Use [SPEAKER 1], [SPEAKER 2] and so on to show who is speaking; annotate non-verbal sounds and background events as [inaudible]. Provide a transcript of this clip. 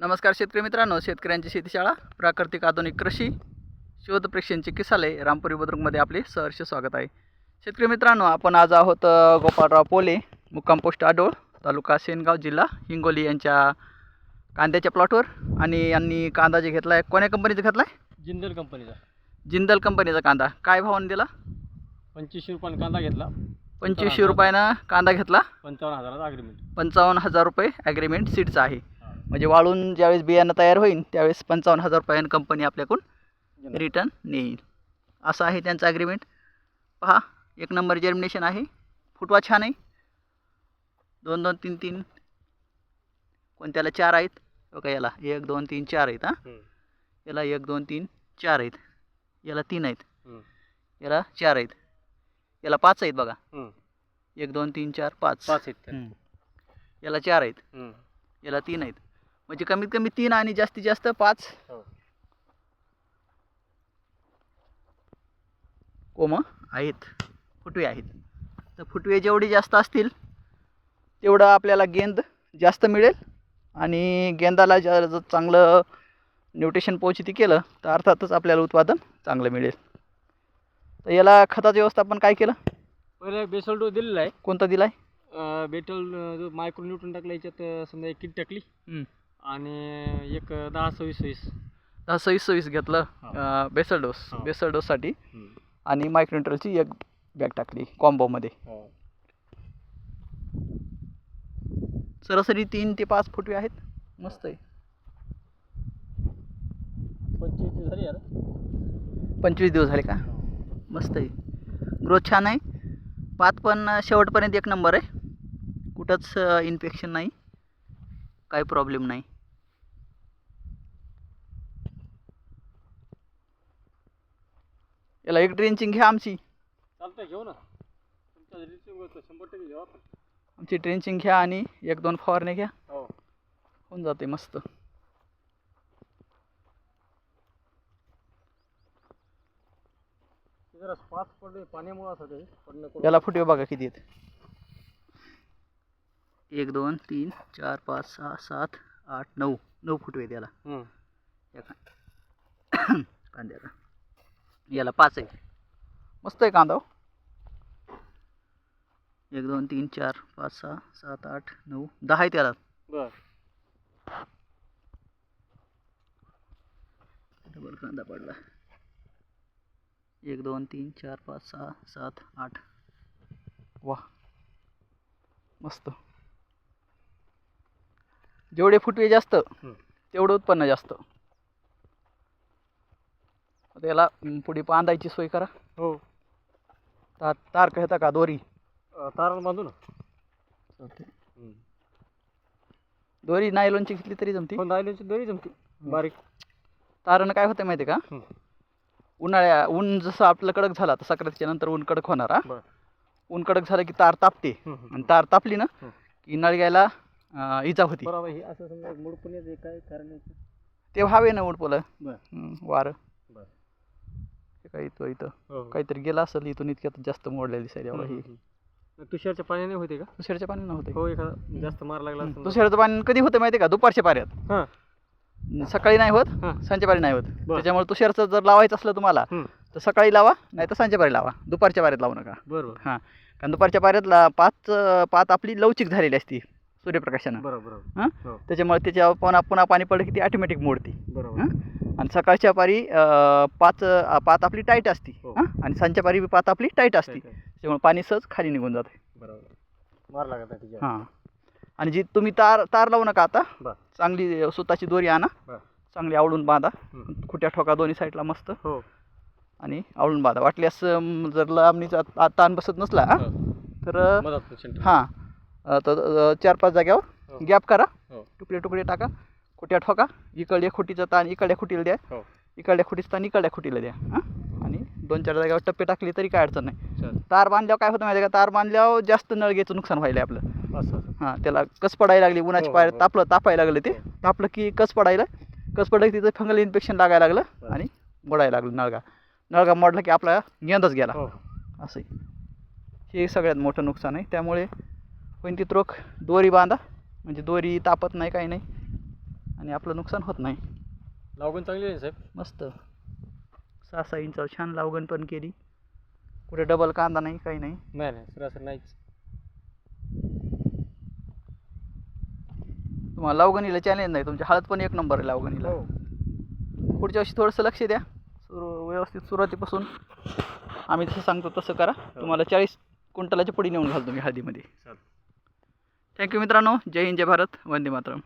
[SPEAKER 1] नमस्कार शेतकरी मित्रांनो शेतकऱ्यांची शेतीशाळा प्राकृतिक आधुनिक कृषी शोध प्रेक्षांचे किसाले रामपुरी बुद्रुकमध्ये आपले सहर्ष स्वागत आहे. शेतकरी मित्रांनो आपण आज आहोत गोपाळराव पोले मुक्काम पोस्ट आडोळ तालुका सेनगाव जिल्हा हिंगोली यांच्या कांद्याच्या प्लॉटवर आणि यांनी कांदा जे घेतला आहे कोण्या कंपनीचा घेतला आहे
[SPEAKER 2] जिंदल कंपनीचा.
[SPEAKER 1] जिंदल कंपनीचा कांदा. काय भावाने दिला?
[SPEAKER 2] पंचवीसशे रुपयाने कांदा घेतला.
[SPEAKER 1] पंचवीसशे रुपयानं कांदा घेतला?
[SPEAKER 2] पंचावन्न हजाराचा अग्रीमेंट
[SPEAKER 1] पंचावन्न हजार रुपये ॲग्रीमेंट सीटचा आहे. म्हणजे वाळून ज्यावेळेस बियाणं तयार होईल त्यावेळेस पंचावन्न हजार रुपयानं कंपनी आपल्याकडून रिटर्न नेईल. असं आहे त्यांचं ॲग्रीमेंट पहा एक नंबर जर्मिनेशन आहे. फुटवा छान आहे. दोन दोन तीन तीन. कोणत्याला चार आहेत? बघा याला एक दोन तीन चार आहेत हां. याला एक दोन तीन चार आहेत. याला तीन आहेत. याला चार आहेत. याला पाच आहेत बघा. एक दोन तीन चार पाच.
[SPEAKER 2] पाच आहेत.
[SPEAKER 1] याला चार आहेत. याला तीन आहेत. म्हणजे कमीत कमी तीन आणि जास्तीत जास्त पाच.
[SPEAKER 2] हो.
[SPEAKER 1] कोम आहेत फुटवे आहेत. तर फुटवे जेवढे जास्त असतील तेवढं आपल्याला गेंद जास्त मिळेल. आणि गेंदाला जर जर चांगलं न्यूट्रिशन पोचिती केलं तर अर्थातच आपल्याला उत्पादन चांगलं मिळेल. तर याला खताचं व्यवस्थापन काय केलं?
[SPEAKER 2] पहिले बेसल डोस दिलेला आहे.
[SPEAKER 1] कोणता दिला आहे
[SPEAKER 2] बेटल मायक्रो न्यूट्रन टाकला याच्यात समजा एक किट टाकली. आणि एक दहा सव्वीस सव्वीस.
[SPEAKER 1] दहा सव्वीस सव्वीस घेतलं.
[SPEAKER 2] हा.
[SPEAKER 1] Basal dose.
[SPEAKER 2] हा.
[SPEAKER 1] बेसल डोससाठी आणि मायक्रोन्ट्रलची एक बॅग टाकली कॉम्बोमध्ये
[SPEAKER 2] हो.
[SPEAKER 1] सरासरी तीन ते पाच फुटवे आहेत. मस्त आहे.
[SPEAKER 2] पंचवीस दिवस झाली यार.
[SPEAKER 1] पंचवीस दिवस झाले का? मस्त आहे. ग्रोथ छान आहे. पात पण शेवटपर्यंत एक नंबर आहे. कुठंच इन्फेक्शन नाही. काही प्रॉब्लेम नाही. याला एक ड्रेंचिंग घ्या आमची.
[SPEAKER 2] चालतंय घेऊ ना. तुमच्या शंभर टक्के घेऊ आपण
[SPEAKER 1] आमची ड्रेंचिंग घ्या आणि एक दोन फवारणे घ्या.
[SPEAKER 2] हो.
[SPEAKER 1] होऊन जाते मस्त.
[SPEAKER 2] ते जरा पाच पडले पाण्यामुळे असं ते पडणं करून
[SPEAKER 1] याला फुटवे बघा किती आहेत. एक दोन तीन चार पाच सहा सात आठ नऊ. नऊ फुटवे आहेत याला.
[SPEAKER 2] हम्म.
[SPEAKER 1] या का [coughs] कांद्याला. याला पाच आहे. मस्त आहे कांदा हो. एक दोन तीन चार पाच सहा सात आठ नऊ दहा आहेत याला.
[SPEAKER 2] बर.
[SPEAKER 1] डबल कांदा पडला. एक दोन तीन चार पाच सहा सात आठ. वा. मस्त. जेवढे फुटवे जास्त. तेवढं उत्पन्न जास्त. आता याला अं, पुढे बांधायची सोय करा.
[SPEAKER 2] हो.
[SPEAKER 1] तार तार कहता का दोरी?
[SPEAKER 2] अं, तारण बांधू ना.
[SPEAKER 1] दोरी नायलॉनची घेतली तरी जमती?
[SPEAKER 2] पण राहिल्याची दोरी जमते. बारीक.
[SPEAKER 1] तारण काय होतं माहिती का. उन्हाळ्या ऊन जसं आपलं कडक झाला तर सक्रातीच्या नंतर ऊन कडक होणार हा? ऊन कडक झालं की तार तापते. आणि तार तापली ना. की नळग्याला इजा होती.
[SPEAKER 2] बरोबर हे असं समजा मुडपून येते काय कारण याचं?
[SPEAKER 1] ते व्हावे ना उडपलं वारं. हे काय इथं इथं.
[SPEAKER 2] हो
[SPEAKER 1] काहीतरी गेलं असेल इथून इतक्यात जास्त मोडलेली एवढा ही.
[SPEAKER 2] तुषारच्या पाण्याने होते का?
[SPEAKER 1] दुसऱ्याच्या पाणी नव्हते.
[SPEAKER 2] हो एखादा जास्त मार लागला असेल.
[SPEAKER 1] दुसऱ्याचं पाणी कधी होतं माहिती आहे का? दुपारच्या पाऱ्यात
[SPEAKER 2] हां.
[SPEAKER 1] सकाळी नाही होत
[SPEAKER 2] हां.
[SPEAKER 1] सांच्या पारी नाही होत.
[SPEAKER 2] बरं.
[SPEAKER 1] त्याच्यामुळे तुषारचं जर लावायचं असलं तुम्हाला
[SPEAKER 2] हम्म.
[SPEAKER 1] तर सकाळी लावा नाही तर सांच्या पारी लावा. दुपारच्या पाऱ्यात लावू नका.
[SPEAKER 2] बरोबर.
[SPEAKER 1] हां. कारण दुपारच्या पाऱ्यात ला पाच पात आपली लवचिक झालेली असती सूर्यप्रकाशानं.
[SPEAKER 2] बरोबर बरोबर.
[SPEAKER 1] हां?
[SPEAKER 2] हो.
[SPEAKER 1] त्याच्यामुळे त्याच्यावर पुन्हा पुन्हा पाणी पडलं की ती ऑटोमॅटिक मोडती.
[SPEAKER 2] बरोबर.
[SPEAKER 1] हां? आणि सकाळच्या पारी पाच पात आपली टाईट असती
[SPEAKER 2] हो.
[SPEAKER 1] आणि सांच्या पारी बी पात आपली टाईट असती. त्याच्यामुळे पाणी सहज खाली निघून जाते.
[SPEAKER 2] बरोबर. मार लागत
[SPEAKER 1] हां. आणि जी तुम्ही तार तार लावू नका आता. चांगली सुताची दोरी आणा. चांगली आवळून बांधा. खुट्या ठोका दोन्ही साईडला मस्त.
[SPEAKER 2] हो.
[SPEAKER 1] आणि आवळून बांधा. वाटल्यास जर लांबणीचा ताण बसत नसला
[SPEAKER 2] हो.
[SPEAKER 1] तर हां. तर चार पाच जाग्यावर
[SPEAKER 2] हो.
[SPEAKER 1] गॅप करा. तुकडे तुकडे टाका. खुट्या ठोका इकडल्या खुटीचा ताण इकडल्या खुटीला द्या.
[SPEAKER 2] हो.
[SPEAKER 1] इकडल्या खुटीचा ताण इकडल्या खुटीला द्या. हां? आणि दोन चार जागेवर टप्पे टाकले तरी काय अडचण नाही. तार बांधल्यावर काय होतं माहिती का? तार बांधल्यावर जास्त नळगेचं नुकसान व्हायला आपलं.
[SPEAKER 2] असं
[SPEAKER 1] हां त्याला कस पडायला लागली? उन्हाची
[SPEAKER 2] हो,
[SPEAKER 1] पायर
[SPEAKER 2] हो.
[SPEAKER 1] तापलं तापायला लागलं ते. तापलं की कस पडायला? कस पडलं की तिथं फंगल इन्फेक्शन लागायला लागलं. आणि मोडायला लागलं नळगा. नळगा मोडला की आपला गेंदच गेला. असं. हे सगळ्यात मोठं नुकसान आहे. त्यामुळे होईन ती रोख दोरी बांधा. म्हणजे दोरी तापत नाही काही नाही. आणि आपलं नुकसान होत नाही.
[SPEAKER 2] लावगण चांगली आहे साहेब?
[SPEAKER 1] मस्त. सहा सहा इंचावर छान लावगण पण केली. कुठे डबल कांदा नाही काही नाही.
[SPEAKER 2] नाही नाही सरासरी नाहीच.
[SPEAKER 1] तुम्हाला लावगणीला चॅलेंज नाही तुमची हळद पण एक नंबर आहे लावगणीला.
[SPEAKER 2] हो.
[SPEAKER 1] पुढच्या वर्षी थोडंसं लक्ष द्या. सुरू व्यवस्थित सुरुवातीपासून आम्ही जसं सांगतो तसं करा. तुम्हाला चाळीस क्विंटलाच्या पुढे नेऊन घालतो मी हळदीमध्ये.
[SPEAKER 2] चालेल.
[SPEAKER 1] थँक्यू मित्रांनो. जय हिंद जय भारत. वंदे मातरम.